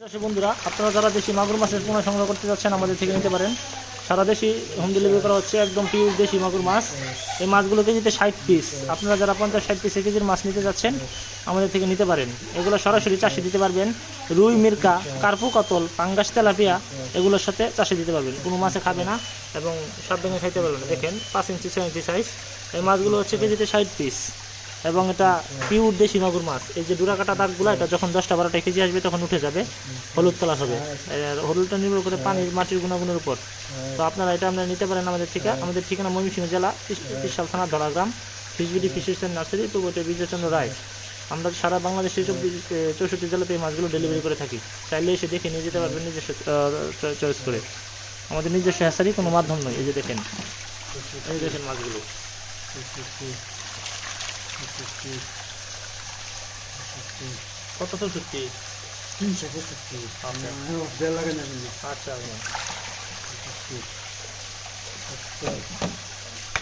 চাষি বন্ধুরা, আপনারা যারা দেশি মাগুর মাছের পোনা সংগ্রহ করতে যাচ্ছেন আমাদের থেকে নিতে পারেন। সারা দেশি হোম ডেলিভারি করা হচ্ছে একদম পিওর দেশি মাগুর মাছ। এই মাছগুলো কেজিতে ষাট পিস আপনারা যারা পঞ্চাশ ষাট পিস কেজির মাছ নিতে যাচ্ছেন, আমাদের থেকে নিতে পারেন। এগুলো সরাসরি চাষি দিতে পারবেন। রুই, মির্কা, কার্পু, কাতল, পাঙ্গাস, তেলাপিয়া, এগুলোর সাথে চাষি দিতে পারবেন। কোনো মাছে খাবে না এবং সব ভেঙে খাইতে পারবেন। দেখেন, পাঁচ ইঞ্চি, ছয় ইঞ্চি সাইজ এই মাছগুলো হচ্ছে কেজিতে ষাট পিস এবং এটা পিওর দেশি মাগুর মাছ। এই যে ডুরা কাটা দাগগুলো এটা যখন দশটা বারোটা কেজি আসবে তখন উঠে যাবে। হলুদ কালার হবে। হলুদটা নির্ভর করে পানির মাটির গুণাগুণের উপর। তো আপনারা এটা আপনারা নিতে পারেন আমাদের থেকে আমাদের ঠিকানা ময়মনসিংহ জেলা তিসাল থানা ধরাগ্রাম ফিসবিডি ফিশিস নার্সারি পূর্বতে বিজয়চন্দ্র রায়। আমরা সারা বাংলাদেশের চব্বিশ চৌষট্টি জেলাতে এই মাছগুলো ডেলিভারি করে থাকি। চাইলে এসে দেখে নিয়ে যেতে পারবেন নিজস্ব চয়েস করে। আমাদের নিজস্ব হ্যাসারি কোনো মাধ্যম নয়। এই যে দেখেন। এই দেখেন মাছগুলো। কত চৌষট্টি? তিনশো পঁয়ষট্টি। দেড় লাগে না কিন্তু আচ্ছা।